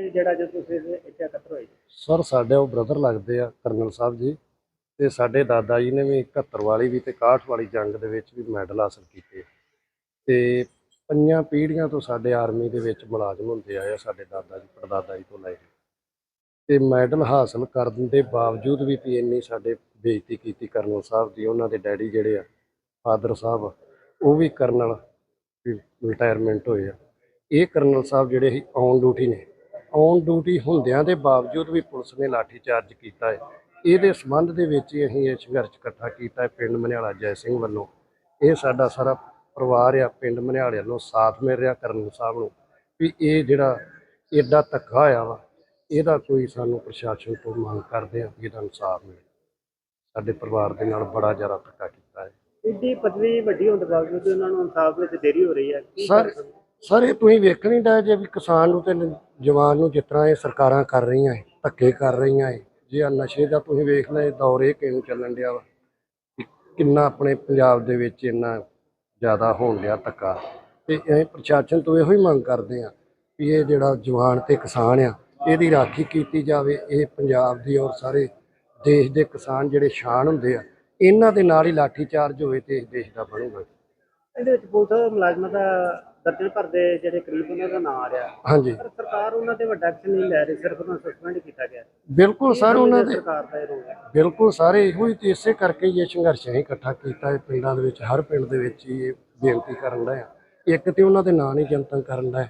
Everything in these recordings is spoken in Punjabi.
ਇਹ ਜਿਹੜਾ ਜੋ ਤੁਸੀਂ ਇੱਥੇ ਇਕੱਤਰ ਹੋਏ? ਸਰ, ਸਾਡੇ ਉਹ ਬ੍ਰਦਰ ਲੱਗਦੇ ਆ, ਕਰਨਲ ਸਾਹਿਬ ਜੀ, ਤੇ ਸਾਡੇ ਦਾਦਾ ਜੀ ਨੇ ਵੀ 71 ਵਾਲੀ ਵੀ ਤੇ 61 ਵਾਲੀ ਜੰਗ ਦੇ ਵਿੱਚ ਵੀ ਮੈਡਲ ਹਾਸਲ ਕੀਤੇ ਤੇ ਪੰਜਾਂ ਪੀੜ੍ਹੀਆਂ ਤੋਂ ਸਾਡੇ ਆਰਮੀ ਦੇ ਵਿੱਚ ਮੁਲਾਜ਼ਮ ਹੁੰਦੇ ਆਏ ਆ ਸਾਡੇ ਦਾਦਾ ਜੀ, ਪੜਦਾਦਾ ਜੀ ਤੋਂ ਲੈ ਕੇ। ਤੇ ਮੈਡਲ ਹਾਸਲ ਕਰਨ ਦੇ ਬਾਵਜੂਦ ਵੀ ਵੀ ਇੰਨੀ ਸਾਡੇ ਬੇਇੱਜ਼ਤੀ ਕੀਤੀ ਕਰਨਲ ਸਾਹਿਬ ਦੀ ਉਹਨਾਂ ਦੇ ਡੈਡੀ ਜਿਹੜੇ ਆ, ਫਾਦਰ ਸਾਹਿਬ, ਉਹ ਵੀ ਕਰਨਲ ਰਿਟਾਇਰਮੈਂਟ ਹੋਏ ਆ। ਇਹ ਕਰਨਲ ਸਾਹਿਬ ਜਿਹੜੇ ਸੀ ਔਨ ਡਿਊਟੀ ਨੇ। ਔਨ ਡਿਊਟੀ ਹੁੰਦਿਆਂ ਦੇ ਬਾਵਜੂਦ ਵੀ ਪੁਲਿਸ ਨੇ ਲਾਠੀ ਚਾਰਜ ਕੀਤਾ ਹੈ। ਇਹਦੇ ਸੰਬੰਧ ਦੇ ਵਿੱਚ ਹੀ ਅਸੀਂ ਇਹ ਸੰਘਰਸ਼ ਇਕੱਠਾ ਕੀਤਾ ਹੈ ਪਿੰਡ ਮਨਿਆਲਾ ਜੈ ਸਿੰਘ ਵੱਲੋਂ। ਇਹ ਸਾਡਾ ਸਾਰਾ ਪਰਿਵਾਰ ਆ ਪਿੰਡ ਮਨਿਆਲੇ ਵੱਲੋਂ ਸਾਥ ਮਿਲ ਰਿਹਾ ਕਰਨਲ ਸਾਹਿਬ ਨੂੰ ਵੀ ਇਹ ਜਿਹੜਾ ਐਡਾ ਧੱਕਾ ਹੋਇਆ ਵਾ ਇਹਦਾ ਕੋਈ ਸਾਨੂੰ ਪ੍ਰਸ਼ਾਸਨ ਤੋਂ ਮੰਗ ਕਰਦੇ ਆ ਵੀ ਇਹਦਾ ਇਨਸਾਫ ਮਿਲੇ। ਸਾਡੇ ਪਰਿਵਾਰ ਦੇ ਨਾਲ ਬੜਾ ਜ਼ਿਆਦਾ ਧੱਕਾ ਕੀਤਾ ਹੈ। ਇੱਡੀ ਪਦਵੀ ਵੱਡੀ ਹੋਣ ਦੇ ਬਾਵਜੂਦ ਉਹਨਾਂ ਨੂੰ ਇਨਸਾਫ ਵਿੱਚ ਦੇਰੀ ਹੋ ਰਹੀ ਹੈ। ਕੀ ਸਰ? ਸਰ, ਇਹ ਤੁਸੀਂ ਵੇਖ ਨਹੀਂ ਡਏ ਜੇ ਵੀ ਕਿਸਾਨ ਨੂੰ ਤੇ ਜਵਾਨ ਨੂੰ ਜਿਸ ਤਰ੍ਹਾਂ ਇਹ ਸਰਕਾਰਾਂ ਕਰ ਰਹੀਆਂ ਏ, ਧੱਕੇ ਕਰ ਰਹੀਆਂ ਏ, ਜੇ ਆ ਨਸ਼ੇ ਦਾ ਤੁਸੀਂ ਵੇਖ ਲੈ ਦੌਰ ਇਹ ਕਿਉਂ ਚੱਲਣ ਡਿਆ ਵਾ ਕਿ ਕਿੰਨਾ ਆਪਣੇ ਪੰਜਾਬ ਦੇ ਵਿੱਚ ਇੰਨਾ ਜ਼ਿਆਦਾ ਹੋਣ ਡਿਆ ਧੱਕਾ। ਤੇ ਇਹ ਪ੍ਰਸ਼ਾਸਨ ਤੋਂ ਇਹੋ ਹੀ ਮੰਗ ਕਰਦੇ ਆ ਵੀ ਇਹ ਜਿਹੜਾ ਜਵਾਨ ਤੇ ਕਿਸਾਨ ਆ, ਇਹਦੀ ਰਾਖੀ ਕੀਤੀ ਜਾਵੇ, ਇਹ ਪੰਜਾਬ ਦੀ ਔਰ ਸਾਰੇ ਦੇਸ਼ ਦੇ ਕਿਸਾਨ ਜਿਹੜੇ ਸ਼ਾਨ ਹੁੰਦੇ ਆ, ਇਹਨਾਂ ਦੇ ਨਾਲ ਹੀ ਲਾਠੀ ਚਾਰਜ ਹੋਵੇ ਤੇ ਇਸ ਦੇਸ਼ ਦਾ ਬਣੂਗਾ। ਇਹਦੇ ਵਿੱਚ ਪੁਲਿਸ ਮੁਲਾਜ਼ਮਾਂ ਦਾ ਦਰਜਨ ਭਰ ਦੇ ਜਿਹੜੇ ਕਰੀਬ ਉਹਨਾਂ ਦਾ ਨਾਂ ਆ ਰਿਹਾ। ਹਾਂਜੀ। ਪਰ ਸਰਕਾਰ ਉਹਨਾਂ ਤੇ ਵੱਡਾ ਐਕਸ਼ਨ ਨਹੀਂ ਲੈ ਰਹੀ ਸਿਰਫ ਉਹਨਾਂ ਨੂੰ ਸਸਪੈਂਡ ਕੀਤਾ ਗਿਆ। ਬਿਲਕੁਲ ਸਰ ਉਹਨਾਂ ਦੇ ਸਰਕਾਰ ਦਾ ਇਹ ਰੋਲ ਹੈ। ਬਿਲਕੁਲ ਸਾਰੇ ਇਹੋ ਹੀ ਤੇ ਇਸੇ ਕਰਕੇ ਹੀ ਇਹ ਸੰਘਰਸ਼ ਅਸੀਂ ਇਕੱਠਾ ਕੀਤਾ ਹੈ ਪਿੰਡਾਂ ਦੇ ਵਿੱਚ ਹਰ ਪਿੰਡ ਦੇ ਵਿੱਚ ਹੀ ਇਹ ਬੇਨਤੀ ਕਰਨ ਦਾ ਇੱਕ ਤੇ ਉਹਨਾਂ ਦੇ ਨਾਂ ਨਹੀਂ ਜਨਤਕ ਕਰਨ ਦਾ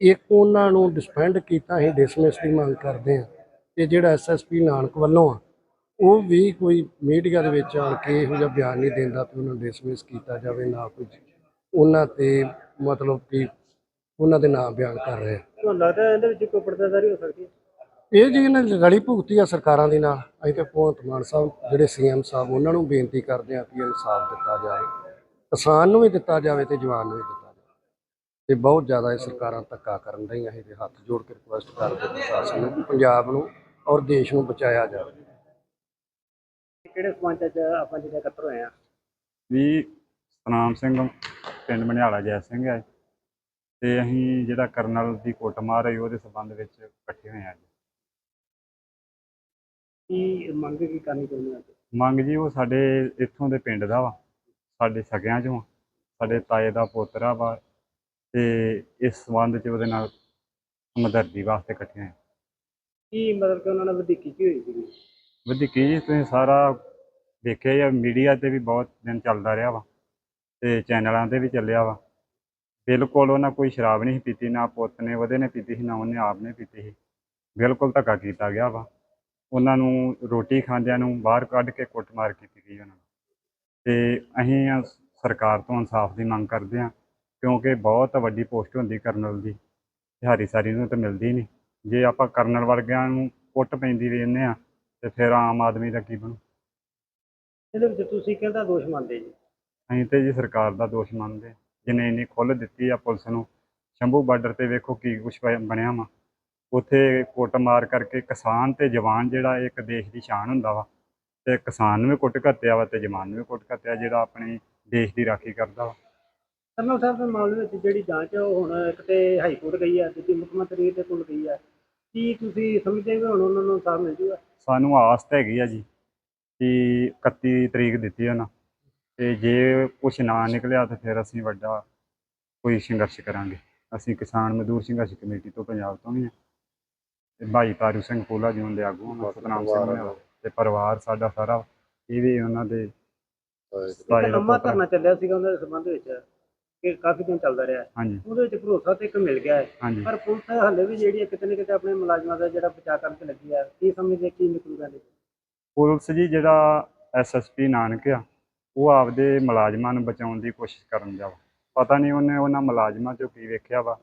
ਇੱਕ ਉਹਨਾਂ ਨੂੰ ਡਿਸਪੈਂਡ ਕੀਤਾ ਅਸੀਂ ਡਿਸਮਿਸ ਦੀ ਮੰਗ ਕਰਦੇ ਹਾਂ। ਤੇ ਜਿਹੜਾ ਐਸਐਸਪੀ ਨਾਨਕ ਵੱਲੋਂ ਆ ਉਹ ਵੀ ਕੋਈ ਮੀਡੀਆ ਦੇ ਵਿੱਚ ਆਣ ਕੇ ਇਹੋ ਜਿਹਾ ਬਿਆਨ ਨਹੀਂ ਦਿੰਦਾ ਤੇ ਉਹਨਾਂ ਨੂੰ ਡਿਸਮਿਸ ਕੀਤਾ ਜਾਵੇ ਨਾ ਕੋਈ ਉਹਨਾਂ ਤੇ ਮਤਲਬ ਕਿ ਉਹਨਾਂ ਦੇ ਨਾਂ ਬਿਆਨ ਕਰ ਰਹੇ ਆ। ਤੁਹਾਨੂੰ ਲੱਗਦਾ ਇਹਦੇ ਵਿੱਚ ਕੋਈ ਪਰਦਾਦਾਰੀ ਹੋ ਸਕਦੀ ਹੈ? ਇਹ ਜੀ ਇਹਨਾਂ ਨੇ ਰਲੀ ਭੁਗਤੀ ਆ ਸਰਕਾਰਾਂ ਦੇ ਨਾਲ। ਅਸੀਂ ਤੇ ਭਗਵੰਤ ਮਾਨ ਸਾਹਿਬ ਜਿਹੜੇ ਸੀਐਮ ਸਾਹਿਬ ਉਹਨਾਂ ਨੂੰ ਬੇਨਤੀ ਕਰਦੇ ਆ ਕਿ ਇਨਸਾਫ ਦਿੱਤਾ ਜਾਵੇ। ਕਿਸਾਨ ਨੂੰ ਵੀ ਦਿੱਤਾ ਜਾਵੇ ਤੇ ਜਵਾਨ ਨੂੰ ਵੀ ਦਿੱਤਾ ਜਾਵੇ। ਤੇ ਬਹੁਤ ਜ਼ਿਆਦਾ ਇਹ ਸਰਕਾਰਾਂ ਧੱਕਾ ਕਰਨ ਰਹੀਆਂ ਇਹ ਹੱਥ ਜੋੜ ਕੇ ਰਿਕੁਐਸਟ ਕਰਦੇ ਪ੍ਰਸ਼ਾਸਨ ਨੂੰ ਕਿ ਪੰਜਾਬ ਨੂੰ ਔਰ ਦੇਸ਼ ਨੂੰ ਬਚਾਇਆ ਜਾਵੇ। ਕਿਹੜੇ ਸਮਾਜ ਚ ਆਪਾਂ ਜਿਹੜੇ ਇਕੱਤਰ ਹੋਏ ਆ ਵੀ ਸਤਨਾਮ ਸਿੰਘ ਪਿੰਡ ਮਨਿਆਲਾ ਜੈ ਸਿੰਘ ਹੈ ਤੇ ਅਸੀਂ ਜਿਹੜਾ ਕਰਨਲ ਦੀ ਕੁੱਟਮਾਰ ਹੋਈ ਉਹਦੇ ਸਬੰਧ ਵਿੱਚ ਇਕੱਠੇ ਹੋਏ ਹਾਂ ਜੀ। ਕੀ ਮੰਗ ਕੀ ਕਰਨੀ ਚਾਹੁੰਦੇ ਆ ਮੰਗ ਜੀ ਉਹ ਸਾਡੇ ਇੱਥੋਂ ਦੇ ਪਿੰਡ ਦਾ ਵਾ। ਸਾਡੇ ਸਕਿਆਂ ਚੋਂ ਆ। ਸਾਡੇ ਤਾਏ ਦਾ ਪੋਤਰਾ ਵਾ। ਤੇ ਇਸ ਸਬੰਧ 'ਚ ਉਹਦੇ ਨਾਲ ਹਮਦਰਦੀ ਵਾਸਤੇ ਇਕੱਠੇ ਹਾਂ। ਕੀ ਮਤਲਬ ਕਿ ਉਹਨਾਂ ਨਾਲ ਵਧੀਕੀ ਕੀ ਹੋਈ ਸੀ ਵਧੀਕੀ ਜੀ ਤੁਸੀਂ ਸਾਰਾ ਦੇਖਿਆ ਆ ਮੀਡੀਆ ਤੇ ਵੀ ਬਹੁਤ ਦਿਨ ਚੱਲਦਾ ਰਿਹਾ ਵਾ। ਤੇ ਚੈਨਲਾਂ ਤੇ ਵੀ ਚੱਲਿਆ ਵਾ। ਬਿਲਕੁਲ ਉਹਨਾਂ ਕੋਈ ਸ਼ਰਾਬ ਨਹੀਂ ਸੀ ਪੀਤੀ, ਨਾ ਪੁੱਤ ਨੇ ਉਹਦੇ ਨੇ ਪੀਤੀ ਸੀ, ਨਾ ਉਹਨੇ ਆਪ ਨੇ ਪੀਤੀ ਸੀ। ਬਿਲਕੁਲ ਧੱਕਾ ਕੀਤਾ ਗਿਆ ਵਾ। ਉਹਨਾਂ ਨੂੰ ਰੋਟੀ ਖਾਂਦਿਆਂ ਨੂੰ ਬਾਹਰ ਕੱਢ ਕੇ ਕੁੱਟਮਾਰ ਕੀਤੀ ਗਈ ਉਹਨਾਂ ਨੂੰ ਤੇ ਅਸੀਂ ਸਰਕਾਰ ਤੋਂ ਇਨਸਾਫ ਦੀ ਮੰਗ ਕਰਦੇ ਹਾਂ, ਕਿਉਂਕਿ ਬਹੁਤ ਵੱਡੀ ਪੋਸਟ ਹੁੰਦੀ ਕਰਨਲ ਦੀ। ਦਿਹਾੜੀ ਸਾਰੀ ਨੂੰ ਤਾਂ ਮਿਲਦੀ ਨਹੀਂ। ਜੇ ਆਪਾਂ ਕਰਨਲ ਵਰਗਿਆਂ ਨੂੰ ਕੁੱਟ ਪੈਂਦੀ ਵੇਖਦੇ ਆ ਤੇ ਫਿਰ ਆਮ ਆਦਮੀ ਦਾ ਕੀ ਬਣੂ? ਇਹਦੇ ਵਿੱਚ ਤੁਸੀਂ ਕਿਹਦਾ ਦੋਸ਼ ਮੰਨਦੇ ਜੀ? ਅਸੀਂ ਤੇ ਜੀ ਸਰਕਾਰ ਦਾ ਦੋਸ਼ ਮੰਨਦੇ ਹਾਂ। ਜਿਹਨੇ ਇੰਨੀ ਖੁੱਲ੍ਹ ਦਿੱਤੀ ਆ ਪੁਲਿਸ ਨੂੰ ਸ਼ੰਭੂ ਬਾਰਡਰ ਤੇ ਵੇਖੋ ਕੀ ਕੁਛ ਬਣਿਆ ਵਾ। ਉੱਥੇ ਕੁੱਟਮਾਰ ਕਰਕੇ ਕਿਸਾਨ ਤੇ ਜਵਾਨ ਜਿਹੜਾ ਇੱਕ ਦੇਸ਼ ਦੀ ਸ਼ਾਨ ਹੁੰਦਾ ਵਾ ਤੇ ਕਿਸਾਨ ਨੂੰ ਵੀ ਕੁੱਟ ਘੱਤਿਆ ਵਾ ਤੇ ਜਵਾਨ ਨੂੰ ਵੀ ਕੁੱਟ ਘੱਤਿਆ ਜਿਹੜਾ ਆਪਣੇ ਦੇਸ਼ ਦੀ ਰਾਖੀ ਕਰਦਾ ਵਾ। ਕਰਨਲ ਸਾਹਿਬ ਦੇ ਮਾਮਲੇ ਵਿੱਚ ਜਿਹੜੀ ਜਾਂਚ ਹੈ ਉਹ ਹੁਣ ਇੱਕ ਤੇ ਹਾਈ ਕੋਰਟ ਗਈ ਹੈ ਦੂਜੀ ਮੁੱਖ ਮੰਤਰੀ ਦੇ ਕੋਲ ਗਈ ਹੈ ਕੀ ਤੁਸੀਂ ਸਮਝਦੇ ਹੋ ਹੁਣ ਉਹਨਾਂ ਨੂੰ ਇਨਸਾਫ ਮਿਲ ਜੂਗਾ? ਸਾਨੂੰ ਆਸ ਤਾਂ ਹੈਗੀ ਆ ਜੀ ਕਿ 31 ਤਰੀਕ ਦਿੱਤੀ ਉਹਨਾਂ। ਤੇ ਜੇ ਕੁਛ ਨਾ ਨਿਕਲਿਆ ਤਾਂ ਫਿਰ ਅਸੀਂ ਵੱਡਾ ਕੋਈ ਸੰਘਰਸ਼ ਕਰਾਂਗੇ। ਅਸੀਂ ਕਿਸਾਨ ਮਜ਼ਦੂਰ ਸੰਘਰਸ਼ ਕਮੇਟੀ ਤੋਂ ਪੰਜਾਬ ਤੋਂ ਵੀ ਹਾਂ। ਤੇ ਭਾਈ ਤਾਰੂ ਸਿੰਘ ਪੋਲਾ ਜੀ ਦੇ ਆਗੂ ਹਾਂ ਸਤਨਾਮ ਸਿੰਘ ਨੇ ਤੇ ਪਰਿਵਾਰ ਸਾਡਾ ਸਾਰਾ ਇਹ ਵੀ ਉਹਨਾਂ ਦੇ ਪੋਤਾ। ਧਰਨਾ ਚੱਲਿਆ ਸੀਗਾ ਉਹਨਾਂ ਦੇ ਸੰਬੰਧ ਵਿੱਚ ਕਿ ਕਾਫੀ ਦਿਨ ਚੱਲਦਾ ਰਿਹਾ। ਉਹਦੇ ਵਿੱਚ ਭਰੋਸਾ ਤੇ ਇੱਕ ਮਿਲ ਗਿਆ। ਹੈ ਪਰ ਪੁਲਿਸ ਹਾਲੇ ਵੀ ਜਿਹੜੀ ਕਿਤੇ ਨਾ ਕਿਤੇ ਆਪਣੇ ਮੁਲਾਜ਼ਮਾਂ ਦਾ ਜਿਹੜਾ ਬਚਾਅ ਕਰਨ ਤੇ ਲੱਗੀ ਹੈ ਕੀ ਸਮਝਦੇ ਕੀ ਨਿਕਲੂਗਾ? ਪੁਲਿਸ ਜੀ ਜਿਹੜਾ ਐਸਐਸਪੀ ਨਾਨਕ ਆ ਉਹ ਆਪਦੇ ਮੁਲਾਜ਼ਮਾਂ ਨੂੰ ਬਚਾਉਣ ਦੀ ਕੋਸ਼ਿਸ਼ ਕਰਨ ਦਾ ਵਾ। ਪਤਾ ਨਹੀਂ ਉਹਨੇ ਉਹਨਾਂ ਮੁਲਾਜ਼ਮਾਂ ਚੋਂ ਕੀ ਵੇਖਿਆ ਵਾ।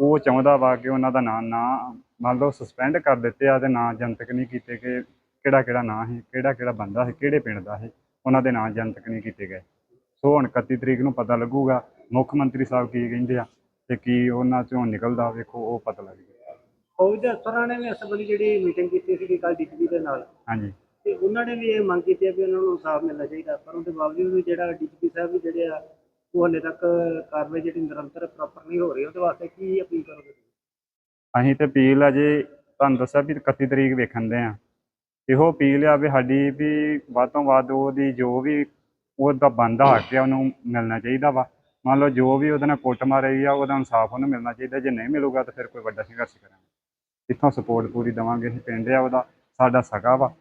ਉਹ ਚਾਹੁੰਦਾ ਵਾ ਕਿ ਉਹਨਾਂ ਦਾ ਨਾਂ ਨਾ ਮੰਨ ਲਓ ਸਸਪੈਂਡ ਕਰ ਦਿੱਤੇ ਆ ਤੇ ਨਾਂ ਜਨਤਕ ਨਹੀਂ ਕੀਤੇ ਕਿ ਕਿਹੜਾ ਕਿਹੜਾ ਨਾਂ ਹੈ ਕਿਹੜਾ ਕਿਹੜਾ ਬੰਦਾ ਹੈ ਕਿਹੜੇ ਪਿੰਡ ਦਾ ਹੈ ਉਹਨਾਂ ਦੇ ਨਾਂ ਜਨਤਕ ਨਹੀਂ ਕੀਤੇ ਗਏ। ਸੋ ਹੁਣ 31 ਤਰੀਕ ਨੂੰ ਪਤਾ ਲੱਗੂਗਾ ਮੁੱਖ ਮੰਤਰੀ ਸਾਹਿਬ ਕੀ ਕਹਿੰਦੇ ਆ ਤੇ ਕੀ ਉਹਨਾਂ ਚੋਂ ਨਿਕਲਦਾ ਵੇਖੋ ਉਹ ਪਤਾ ਲੱਗ ਜਾਏਗਾ ਫੌਜ ਦੇ ਅਫਸਰਾਂ ਨੇ ਵੀ ਜਿਹੜੀ ਮੀਟਿੰਗ ਕੀਤੀ ਸੀ ਕੱਲ ਡੀਜੀਪੀ ਦੇ ਨਾਲ। ਹਾਂਜੀ। ਤੇ ਉਹਨਾਂ ਨੇ ਵੀ ਇਹ ਮੰਗ ਕੀਤੀ ਹੈ ਵੀ ਉਹਨਾਂ ਨੂੰ ਇਨਸਾਫ ਮਿਲਣਾ ਚਾਹੀਦਾ। ਪਰ ਉਹਦੇ ਬਾਵਜੂਦ ਵੀ ਜਿਹੜਾ ਡੀਜੀਪੀ ਸਾਹਿਬ ਵੀ ਜਿਹੜੇ ਆ, ਉਹ ਹਲੇ ਤੱਕ ਕਾਰਵਾਈ ਜਿਹੜੀ ਨਿਰੰਤਰ ਪ੍ਰੋਪਰ ਨਹੀਂ ਹੋ ਰਹੀ, ਉਹਦੇ ਵਾਸਤੇ ਕੀ ਅਪੀਲ ਕਰੋਗੇ ਅਸੀਂ ਤੇ ਅਪੀਲ ਅਜੇ ਤੁਹਾਨੂੰ ਦੱਸਿਆ ਵੀ 31 ਤਰੀਕ ਵੇਖਣ ਦੇ ਆ। ਇਹੋ ਅਪੀਲ ਆ ਵੀ ਸਾਡੀ ਵੀ ਵੱਧ ਤੋਂ ਵੱਧ ਉਹਦੀ ਜੋ ਵੀ ਉਹਦਾ ਬੰਦਾ ਹੱਕ ਆ, ਉਹਨੂੰ ਮਿਲਣਾ ਚਾਹੀਦਾ ਵਾ। ਮੰਨ ਲਓ ਜੋ ਵੀ ਉਹਦੇ ਨਾਲ ਕੁੱਟ ਮਾਰੀ ਆ, ਉਹਦਾ ਇਨਸਾਫ ਉਹਨੂੰ ਮਿਲਣਾ ਚਾਹੀਦਾ। ਜੇ ਨਹੀਂ ਮਿਲੂਗਾ ਤਾਂ ਫਿਰ ਕੋਈ ਵੱਡਾ ਸੰਘਰਸ਼ ਕਰਾਂਗੇ। ਇੱਥੋਂ ਸਪੋਰਟ ਪੂਰੀ ਦੇਵਾਂਗੇ ਅਸੀਂ, ਪਿੰਡ ਆ ਉਹਦਾ, ਸਾਡਾ ਸਗਾ ਵਾ।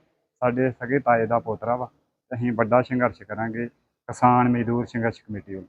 ਸਾਡੇ ਸਗੇ ਤਾਏ ਦਾ ਪੋਤਰਾ ਵਾ ਅਸੀਂ ਵੱਡਾ ਸੰਘਰਸ਼ ਕਰਾਂਗੇ ਕਿਸਾਨ ਮਜ਼ਦੂਰ ਸੰਘਰਸ਼ ਕਮੇਟੀ ਵੱਲੋਂ।